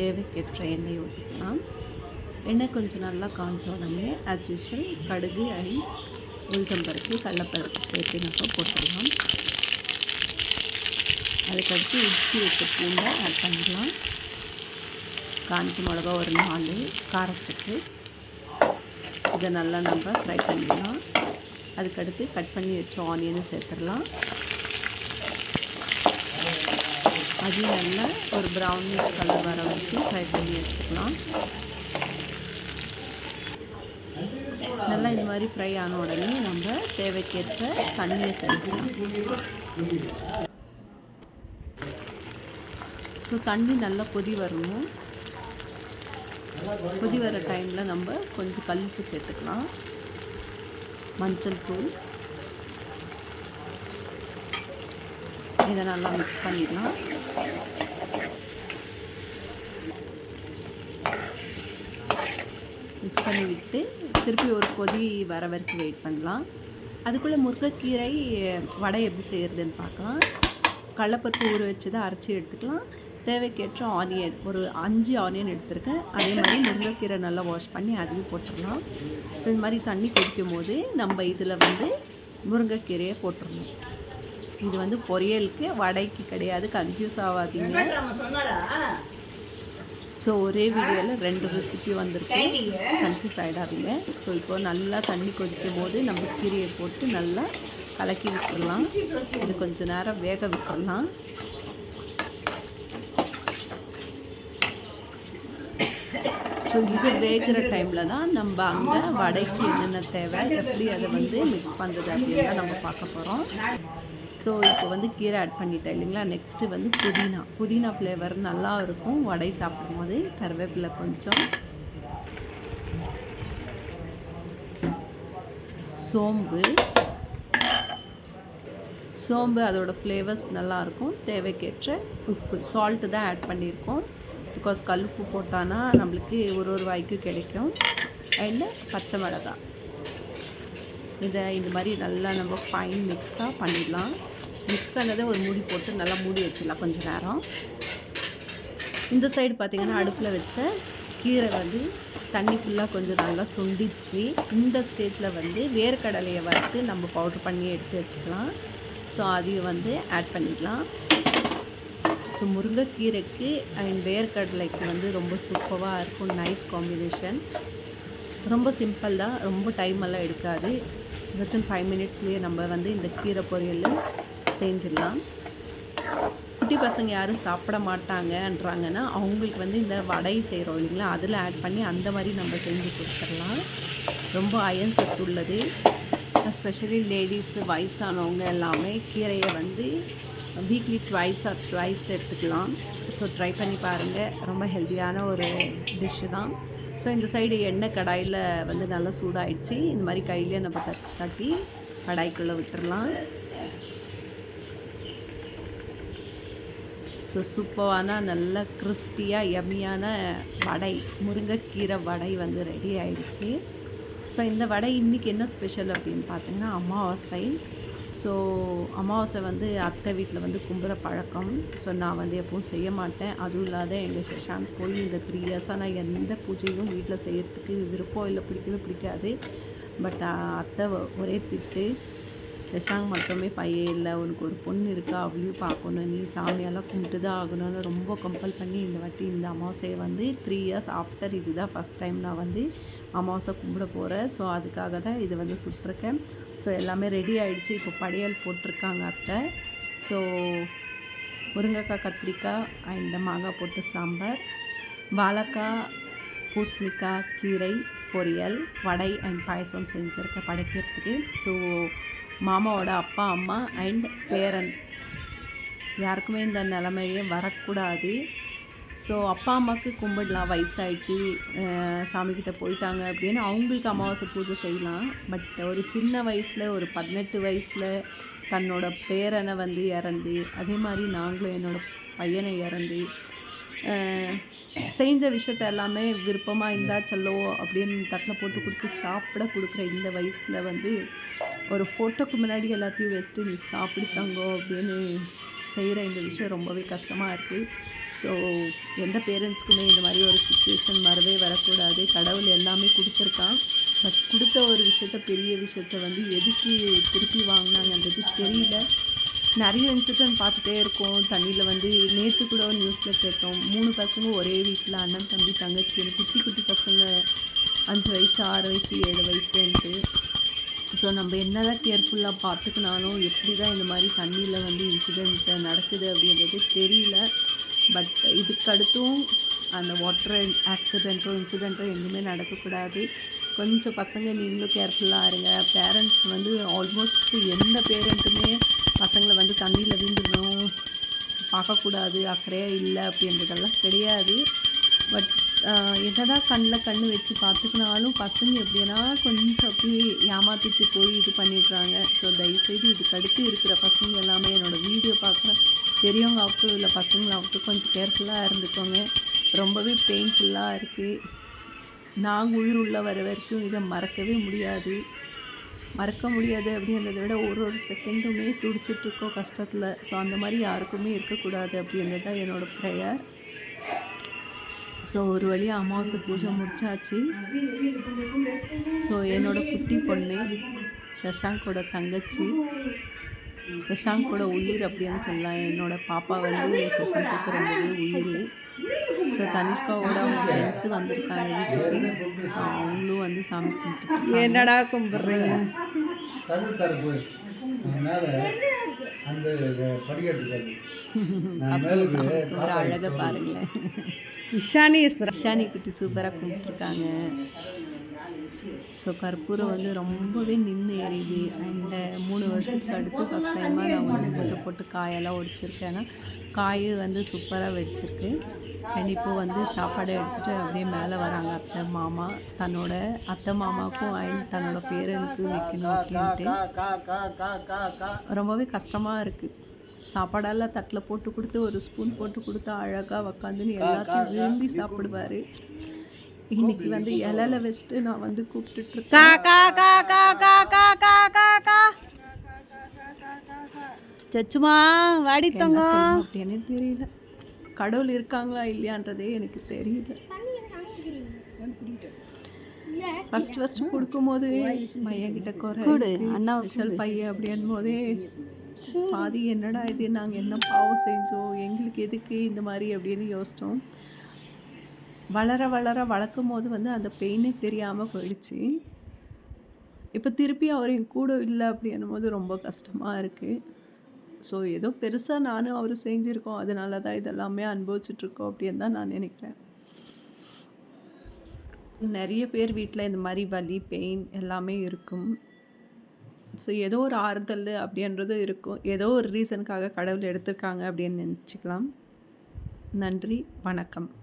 தேவைக்கேற்ற எண்ணெய் ஊற்றிக்கலாம். எண்ணெய் கொஞ்சம் நல்லா காஞ்சோடனே ஆஸ் யூஷுவல் கடுகு அண்ட் உளுத்தம்பருப்பு கடலப்பருப்பு சேர்த்து நம்ம போட்டுடலாம். அதுக்கடுத்து இட்லி வச்ச பூண்டை ஆட் பண்ணிடலாம். காஞ்சி மிளகா ஒரு நாலு காரத்துக்கு. இதை நல்லா நம்ம ஃப்ரை பண்ணிடலாம். அதுக்கடுத்து கட் பண்ணி வச்ச ஆனியனை சேர்த்துடலாம். அதையும் நல்லா ஒரு ப்ரௌனிஷ் கலர் வர வரைக்கும் ஃப்ரை பண்ணி எடுத்துக்கலாம். நல்லா இந்த மாதிரி ஃப்ரை ஆன உடனே நம்ம தேவைக்கேற்ற தண்ணியை சேர்க்கலாம். ஸோ தண்ணி நல்லா கொதி வரணும். கொதி வர டைமில் நம்ம கொஞ்சம் கல்லுப்பு சேர்த்துக்கலாம். மஞ்சள் தூள். இதை நல்லா மிக்ஸ் பண்ணிடலாம். மிக்ஸ் பண்ணி விட்டு திருப்பி ஒரு கொதி வர வரைக்கும் வெயிட் பண்ணலாம். அதுக்குள்ளே முருங்கைக்கீரை வடை எப்படி செய்கிறதுன்னு பார்க்கலாம். கடலப்பருப்பு ஊற வச்சு தான் அரைச்சி எடுத்துக்கலாம். தேவைக்கேற்ற ஆனியன் ஒரு அஞ்சு ஆனியன் எடுத்திருக்கேன். அதே மாதிரி முருங்கைக்கீரை நல்லா வாஷ் பண்ணி அதையும் போட்டுடலாம் ஸோ இந்த மாதிரி தண்ணி கொதிக்கும் போது நம்ம இதில் வந்து முருங்கைக்கீரையை போட்டுடணும் இது வந்து பொரியலுக்கு வடைக்கு கிடையாது கன்ஃபியூஸ் ஆகாதீங்க. ஸோ ஒரே வீடியோவில் ரெண்டு ரெசிபி வந்திருக்கு. கன்ஃபியூஸ் ஆகிடாதீங்க ஸோ இப்போ நல்லா தண்ணி கொதிக்கும் போது நம்ம கீரையை போட்டு நல்லா கலக்கி விட்டுடலாம். இது கொஞ்சம் நேரம் வேக விட்டுடலாம். ஸோ இது வேகிற டைமில் தான் நம்ம அங்கே வடைக்கு என்னென்ன தேவை எப்படி அதை வந்து மிக்ஸ் பண்ணுறது அப்படின்னு தான் நம்ம பார்க்க போகிறோம் ஸோ இப்போ வந்து கீரை ஆட் பண்ணிட்டேன் இல்லைங்களா? நெக்ஸ்ட்டு வந்து புதினா. புதினா ஃப்ளேவர் நல்லா இருக்கும். வடை சாப்பிடும்போது கருவேப்பிலை கொஞ்சம். சோம்பு. சோம்பு அதோடய ஃப்ளேவர்ஸ் நல்லாயிருக்கும் தேவைக்கேற்ற உப்பு. சால்ட்டு தான் ஆட் பண்ணியிருக்கோம். பிகாஸ் கல் உப்பு போட்டானா நம்மளுக்கு ஒரு ஒரு வாய்க்கும் கிடைக்கும். அண்ட் பச்சை மிளகாய். இதை இந்த மாதிரி நல்லா நம்ம ஃபைன் மிக்ஸாக பண்ணிடலாம். மிக்ஸ் பண்ணதை ஒரு மூடி போட்டு நல்லா மூடி வச்சிடலாம் கொஞ்சம் நேரம். இந்த சைடு பார்த்திங்கன்னா அடுப்பில் வச்ச கீரை வந்து தண்ணி ஃபுல்லாக கொஞ்சம் நல்லா சுண்டிச்சு இந்த ஸ்டேஜில் வந்து வேர்க்கடலையை வறுத்து நம்ம பவுட்ரு பண்ணி எடுத்து வச்சுக்கலாம். ஸோ அதையும் வந்து ஆட் பண்ணிக்கலாம். ஸோ முருங்கைக்கீரைக்கு அண்ட் வேர்க்கடலைக்கு வந்து ரொம்ப சூப்பராக இருக்கும் நைஸ் காம்பினேஷன் ரொம்ப சிம்பிள் தான் ரொம்ப டைம் எல்லாம் எடுக்காது. வித்தின் ஃபைவ் மினிட்ஸ்லேயே நம்ம வந்து இந்த கீரை பொரியலில் செஞ்சிடலாம். குட்டி பசங்க யாரும் சாப்பிட மாட்டாங்கன்றாங்கன்னா அவங்களுக்கு வந்து இந்த வடை செய்கிறோம் இல்லைங்களா அதில் ஆட் பண்ணி அந்த மாதிரி நம்ம செஞ்சு கொடுத்துடலாம். ரொம்ப அயன் சத்து உள்ளது. எஸ்பெஷலி லேடிஸு வயசானவங்க எல்லாமே கீரையை வந்து வீக்லி ட்வைஸ் ஆர் ட்வைஸ் எடுத்துக்கலாம். ஸோ ட்ரை பண்ணி பாருங்கள் ரொம்ப ஹெல்த்தியான ஒரு டிஷ்ஷு தான். ஸோ இந்த சைடு எண்ணெய் கடாயில் வந்து நல்லா சூடாயிடுச்சு. இந்த மாதிரி கையிலே நம்ம தட்டி கடாய்க்குள்ளே விட்டுடலாம் ஸோ சூப்பரான நல்ல கிறிஸ்பியாக எம்மியான வடை முருங்கைக்கீரை வடை வந்து ரெடி ஆயிடுச்சு. ஸோ இந்த வடை இன்றைக்கி என்ன ஸ்பெஷல் அப்படின்னு பார்த்தீங்கன்னா அமாவாசை. ஸோ அமாவாசை வந்து அத்தை வீட்டில் வந்து கும்புற பழக்கம். ஸோ நான் வந்து எப்பவும் செய்ய மாட்டேன். அதுவும் இல்லாத எங்கள் சஷாந்த் போய் இந்த த்ரீ இயர்ஸாக நான் எந்த பூஜையும் வீட்டில் செய்யறதுக்கு விருப்பம் இல்லை பிடிக்கவே பிடிக்காது. பட் அத்தை ஒரே திட்டு. சஷாங்க் மட்டுமே பையன் இல்லை உனக்கு ஒரு பொண்ணு இருக்கா அவளையும் பார்க்கணும். நீ சாமியெல்லாம் கும்பிட்டு தான் ஆகணும்னு ரொம்ப கம்பல் பண்ணி இந்த வாட்டி இந்த அமாவாசையை வந்து த்ரீ இயர்ஸ் ஆஃப்டர் இதுதான் ஃபஸ்ட் டைம் நான் வந்து அமாவாசை கும்பிட போகிறேன் ஸோ அதுக்காக தான் இது வந்து சுட்டிருக்கேன். ஸோ எல்லாமே ரெடி ஆகிடுச்சு இப்போ படையல் போட்டிருக்காங்க அத்தை. ஸோ முருங்கைக்காய் கத்திரிக்காய் அண்ட் மாங்காய் போட்டு சாம்பார். வாழைக்காய் பூசணிக்காய் கீரை பொரியல் வடை அண்ட் பாயசம் செஞ்சுருக்கேன் படைக்கிறதுக்கு. ஸோ மாமாவோட அப்பா அம்மா அண்ட் பேரன். யாருக்குமே இந்த நிலமையே வரக்கூடாது. ஸோ அப்பா அம்மாவுக்கு கும்பிடலாம் வயசாயிடுச்சு சாமிக்கிட்ட போயிட்டாங்க அப்படின்னு அவங்களுக்கு அமாவாசை பூஜை செய்யலாம். பட் ஒரு சின்ன வயசில் ஒரு பதினெட்டு வயசில் தன்னோட பேரனை வந்து இறந்து அதே மாதிரி நாங்களும் என்னோடய பையனை இறந்து செஞ்ச விஷயத்த எல்லாமே விருப்பமாக இருந்தால் செல்லோ அப்படின்னு தட்டில் போட்டு கொடுத்து சாப்பிட கொடுக்குற இந்த வயசில் வந்து ஒரு ஃபோட்டோக்கு முன்னாடி எல்லாத்தையும் வச்சுட்டு நீ சாப்பிடுத்தாங்கோ அப்படின்னு செய்கிற இந்த விஷயம் ரொம்பவே கஷ்டமாக இருக்குது ஸோ எந்த பேரண்ட்ஸ்க்குமே இந்த மாதிரி ஒரு சுச்சுவேஷன் வரவே வரக்கூடாது. கடவுள் எல்லாமே கொடுத்துருக்கான். பட் கொடுத்த ஒரு விஷயத்த பெரிய விஷயத்த வந்து எதுக்கு திருப்பி வாங்கினாங்கன்றது தெரியல. நிறைய இன்சிடென்ட் பார்த்துட்டே இருக்கோம். தண்ணியில் வந்து நேற்று கூட ஒரு நியூஸில் கேட்டோம். மூணு பசங்க ஒரே வீட்டில் அண்ணன் தம்பி தங்கச்சி குட்டி குட்டி பசங்க அஞ்சு வயசு ஆறு வயசு ஏழு வயசுன்ட்டு. ஸோ நம்ம என்னதான் கேர்ஃபுல்லாக பார்த்துக்கினாலும் எப்படி தான் இந்த மாதிரி தண்ணியில் வந்து இன்சிடெண்ட் நடக்குது அப்படின்றது தெரியல. பட் இதுக்கடுத்தும் அந்த வாட்டர் ஆக்சிடெண்ட்டோ இன்சிடெண்ட்டோ எதுவுமே நடக்கக்கூடாது. கொஞ்சம் பசங்க நீங்களும் கேர்ஃபுல்லாக இருங்க. பேரண்ட்ஸ் வந்து ஆல்மோஸ்ட் எந்த பேரண்ட்டுமே பசங்களை வந்து தண்ணியில் விழுந்துடணும் பார்க்கக்கூடாது அக்கறையாக இல்லை அப்படின்றதெல்லாம் கிடையாது. பட் என்னதான் கண்ணில் கண் வச்சு பார்த்துக்கினாலும் பசங்க எப்படின்னா கொஞ்சம் அப்படியே ஏமாற்றிட்டு போய் இது பண்ணிடுறாங்க. ஸோ தயவுசெய்து இதுக்கு அடுத்து இருக்கிற பசங்க எல்லாமே என்னோடய வீடியோ பார்க்குற பெரியவங்க இல்லை பசங்களாகட்டும் கொஞ்சம் கேர்ஃபுல்லாக இருந்துக்கோங்க. ரொம்பவே பெயின்ஃபுல்லாக இருக்குது நாங்கள் உயிர் உள்ள வர வரைக்கும் இதை மறக்கவே முடியாது. மறக்க முடியாது அப்படின்றத விட ஒரு ஒரு செகண்டுமே துடிச்சிட்ருக்கோம் கஷ்டத்தில். ஸோ அந்த மாதிரி யாருக்குமே இருக்கக்கூடாது அப்படின்றது தான் என்னோடய ப்ரேயர் ஸோ ஒரு வழியாக அமாவாசை பூஜை முடிச்சாச்சு. ஸோ என்னோடய குட்டி பொண்ணு சஷாங்கோட தங்கச்சி சஷாங்கோட உயிர் அப்படின்னு சொல்லலாம். என்னோட பாப்பா வந்து சஷாங்குக்கு ரொம்பவே உயிர். ஸோ தனிஷ்காவோட அவங்க ஃப்ரெண்ட்ஸு வந்திருக்காங்க வீட்டுக்கு. அவங்களும் வந்து சாமி கும்பிட்டு என்னடா கும்பிட்றீங்க? அந்த படிக்கட்டு நான் மேலே ஒரு அழகை பாருங்களேன். இஷானி இஷானி குட்டி சூப்பராக கும்பிட்டுருக்காங்க. ஸோ கற்பூரம் வந்து ரொம்பவே நின்று எரியுது. அண்ட் மூணு வருஷத்துக்கு அடுத்து ஃபஸ்ட் டைமாக நான் வந்து பூஜை போட்டு காயெல்லாம் ஒடிச்சிருக்கேன். காய் வந்து சூப்பராக வெடிச்சிருக்கு அண்ட் இப்போ வந்து சாப்பாடு எடுத்துகிட்டு அப்படியே மேலே வராங்க அத்தை மாமா. தன்னோட அத்தை மாமாவுக்கும் அண்ட் தன்னோட பேரனுக்கும் வைக்கணும் அப்படின்ட்டு. கா கா கா கா கா ரொம்பவே கஷ்டமாக இருக்குது சாப்பாடெல்லாம் தட்டில் போட்டு கொடுத்து ஒரு ஸ்பூன் போட்டு கொடுத்தா அழகாக உக்காந்துன்னு எல்லாத்தையும் விரும்பி சாப்பிடுவார். இன்னைக்கு வந்து இலையில வச்சுட்டு நான் வந்து கூப்பிட்டுட்ருக்கேன் சச்சுமா வாடி தங்க அப்படின்னு தெரியல. கடவுள் இருக்காங்களா இல்லையான்றதே எனக்கு தெரியல. ஃபர்ஸ்ட் ஃபர்ஸ்ட் கொடுக்கும்போது பையன் கிட்ட குறை அண்ணா ஸ்பெஷல் பையன் அப்படின் போதே பாதி என்னடா இது? நாங்கள் என்ன பாவம் செஞ்சோம்? எங்களுக்கு எதுக்கு இந்த மாதிரி அப்படின்னு யோசித்தோம் வளர வளர வளர்க்கும் போது வந்து அந்த பெயினே தெரியாமல் போயிடுச்சு. இப்போ திருப்பி அவர் என் கூட இல்லை அப்படின்னும் போது ரொம்ப கஷ்டமாக இருக்குது ஸோ ஏதோ பெருசாக நானும் அவர் செஞ்சுருக்கோம். அதனால தான் இதெல்லாமே அனுபவிச்சிட்ருக்கோம் அப்படின்னு தான் நான் நினைக்கிறேன். நிறைய பேர் வீட்டில் இந்த மாதிரி வலி பெயின் எல்லாமே இருக்கும். ஸோ ஏதோ ஒரு ஆறுதல் அப்படின்றது இருக்கும். ஏதோ ஒரு ரீசனுக்காக கடவுள் எடுத்திருக்காங்க அப்படின்னு நினச்சிக்கலாம். நன்றி. வணக்கம்.